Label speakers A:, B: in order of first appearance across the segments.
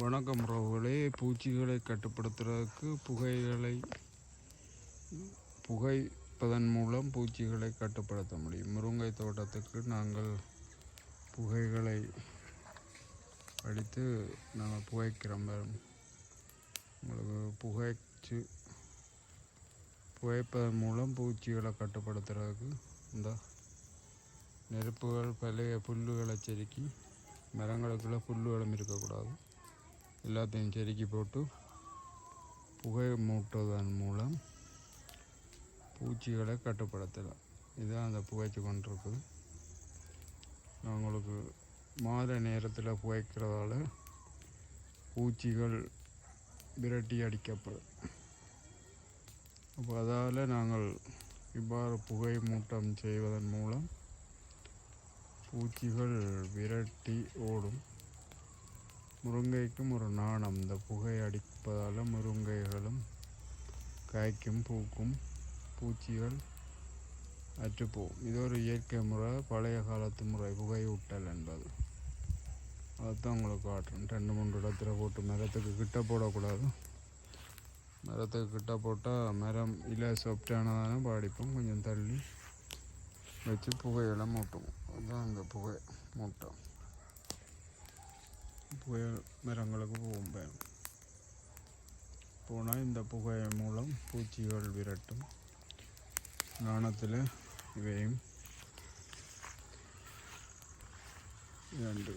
A: வணக்கம் உறவுகளே பூச்சிகளை கட்டுப்படுத்துறதுக்கு புகைகளை புகைப்பதன் மூலம் பூச்சிகளை கட்டுப்படுத்த முடியும். முருங்கை தோட்டத்துக்கு நாங்கள் புகைகளை அடித்து நாங்கள் புகைக்கிறோம் உங்களுக்கு புகைச்சு புகைப்பதன் மூலம் பூச்சிகளை கட்டுப்படுத்துறதுக்கு இந்த நெருப்புகள் பழைய புல்லுகளை செருக்கி மரங்களுக்குள்ள புல்லுகளும் இருக்கக்கூடாது. எல்லாத்தையும் செருக்கி போட்டு புகை மூட்டுவதன் மூலம் பூச்சிகளை கட்டுப்படுத்தலாம். இதுதான் அந்த புகைச்சு கொண்டிருக்குது. அவங்களுக்கு மாலை நேரத்தில் புகைக்கிறதால பூச்சிகள் விரட்டி அடிக்கப்படும். அப்போ அதால் நாங்கள் இவ்வாறு புகை மூட்டம் செய்வதன் மூலம் பூச்சிகள் விரட்டி ஓடும். முருங்கைக்கும் ஒரு நாணம். இந்த புகை அடிப்பதால் முருங்கைகளும் காய்க்கும் பூக்கும் பூச்சிகள் அற்றுப்போகும் இது ஒரு இயற்கை முறை பழைய காலத்து முறை புகையூட்டல் என்பது. அதுதான் உங்களுக்கு காட்டுறேன். ரெண்டு மூணு இடத்துல போட்டு மரத்துக்கு கிட்ட போடக்கூடாது. மரத்துக்கு கிட்ட போட்டால் மரம் இலை சொப்டானதானே பாடிப்போம். கொஞ்சம் தள்ளி வச்சு புகையெல்லாம் மூட்டுவோம். அதுதான் இந்த புகை மூட்டம். புகை மரங்களுக்கு போகும்பேன் போனால் இந்த புகை மூலம் பூச்சிகள் விரட்டும் நாணத்தில் இவையும் இரண்டு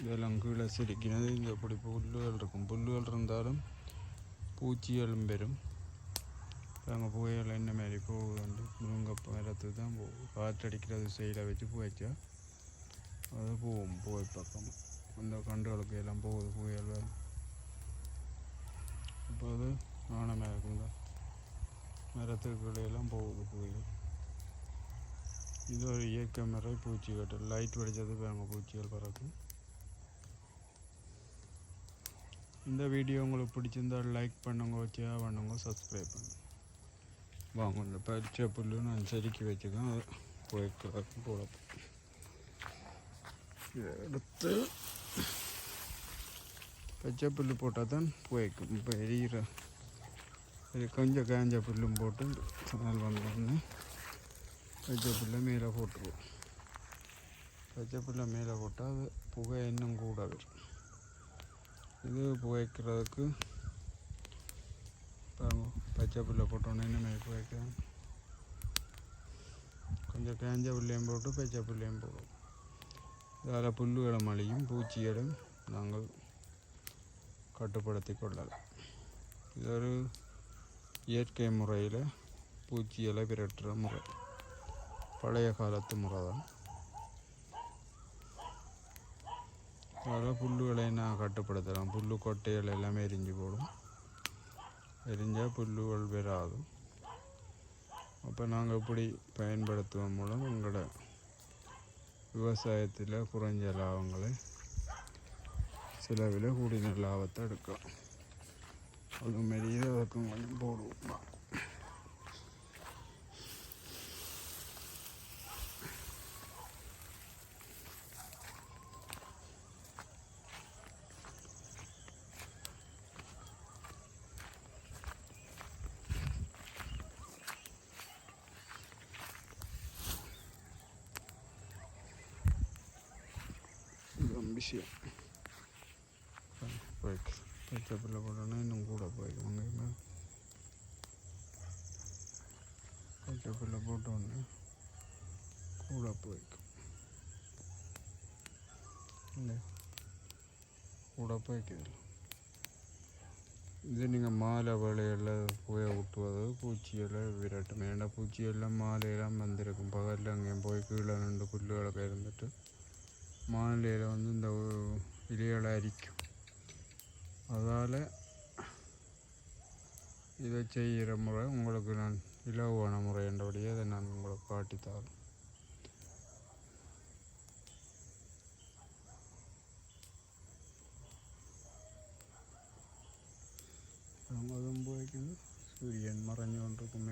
A: இதெல்லாம் கீழே சிரிக்கிறது இந்த இப்படி புல்லுகள் இருக்கும் புல்லுகள் இருந்தாலும் பூச்சிகளும் பெறும் அங்கே புகையில் என்ன மாதிரி போகுதுண்டு முருங்கை மரத்து தான் போகும் காற்றடிக்கிறது சைடில் வச்சு புகைச்சா அது போகும் புகை பக்கம் அந்த கண்டுகளுக்கு எல்லாம் போகுது புகையில் இப்போ அது நாணமாக இருக்குங்க. மரத்துக்கு எல்லாம் போகுது புகையில் இது ஒரு இயற்கை முறை பூச்சி கட்டல் லைட் வெடிச்சதுக்கு அங்கே பூச்சிகள் பறக்கும். இந்த வீடியோ உங்களுக்கு பிடிச்சிருந்தால் லைக் பண்ணுங்க ஷேர் பண்ணுங்க சப்ஸ்கிரைப் பண்ணுங்கள் வாங்க இந்த பறிச்ச புல்லு நான் செதுக்கி வச்சுக்கேன் அது போய்க்கு போட எடுத்து பச்சை புல்லு போட்டால் தான் போய்க்கும். இப்போ எரியிற இது கொஞ்சம் காஞ்ச புல்லும் போட்டு சமையல் வந்தோடனே பச்சை புல்லை மேலே போட்டுருவோம். பச்சை புல்லை மேலே போட்டால் அது புகை இன்னும் கூட வரும் இது புகைக்கிறதுக்கு பாருங்க. பச்சை புல்லை போட்டோன்னே நம்ம மேலே வைக்கிறேன் கொஞ்சம் காஞ்ச புல்லையும் போட்டு பச்சை புல்லையும் போடுவோம் இதால் புல்லுகளும் மழியும் பூச்சிகளும் நாங்கள் கட்டுப்படுத்தி கொள்ளலாம் இது ஒரு இயற்கை முறையில் பூச்சிகளை விரட்டுற முறை. பழைய காலத்து முறை தான் அதனால் புல்லுகளை நான் கட்டுப்படுத்தலாம் புல்லு கொட்டைகள் எல்லாமே எரிஞ்சு போடும். எரிஞ்சால் புல்லுகள் வராது அப்போ நாங்கள் இப்படி பயன்படுத்துவதன் மூலம் எங்களோட விவசாயத்தில் குறைஞ்ச லாபங்களை செலவில் கூடின லாபத்தை எடுக்கலாம். அது மாரி அதுக்கும் கொஞ்சம் போடுவோம் இதுதான் விஷயம். போயிட்டு பச்சை பிள்ளை போட்டோன்னா இன்னும் கூட போயிடுவாங்க அங்கேயுமே பச்சை பிள்ளை போட்டோன்னே கூட போய்க்கும் இல்லை. கூட போய்க்குது இது நீங்கள் மாலை வலையெல்லாம் போய் ஊட்டுவது பூச்சியெல்லாம் விரட்டும் ஏன்னா பூச்சியெல்லாம் மாலையெல்லாம் வந்திருக்கும் பகலில் அங்கேயும் போய் கீழே ரெண்டு புல்லுகளை இருந்துட்டு மாலையில் வந்து இந்த இலைகளை அரிக்கும் அதால் இதை செய்கிற முறை உங்களுக்கு நான் இலவான முறை என்றபடியே அதை நான் உங்களுக்கு காட்டித்தாரேன் அதுவும் போய்க்குது சூரியன் மறைஞ்சு கொண்டிருக்கும்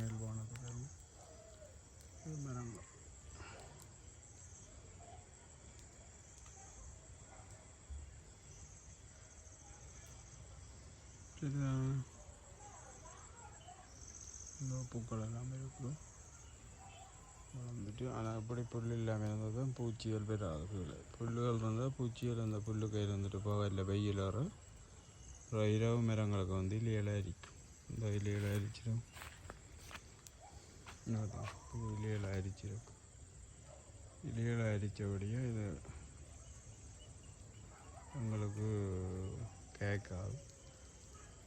A: மேல் இந்த பூக்கள் எல்லாமே இருக்கும் வளர்ந்துட்டு ஆனால் அப்படி புல் இல்லாமல் இருந்தால் தான் பூச்சிகள் பெறாது கீழே புல்லுகள் இருந்தால் பூச்சிகள் அந்த புல்லுக்கு இருந்துட்டு போக இல்லை வெயில் வர இரவு மரங்களுக்கு வந்து இலையில அரிக்கும் இந்த இலையில அரிச்சிடும் அதான் பூ இலையில அரிச்சிருக்கும் இலையில அரித்தபடியே இது உங்களுக்கு கேட்காது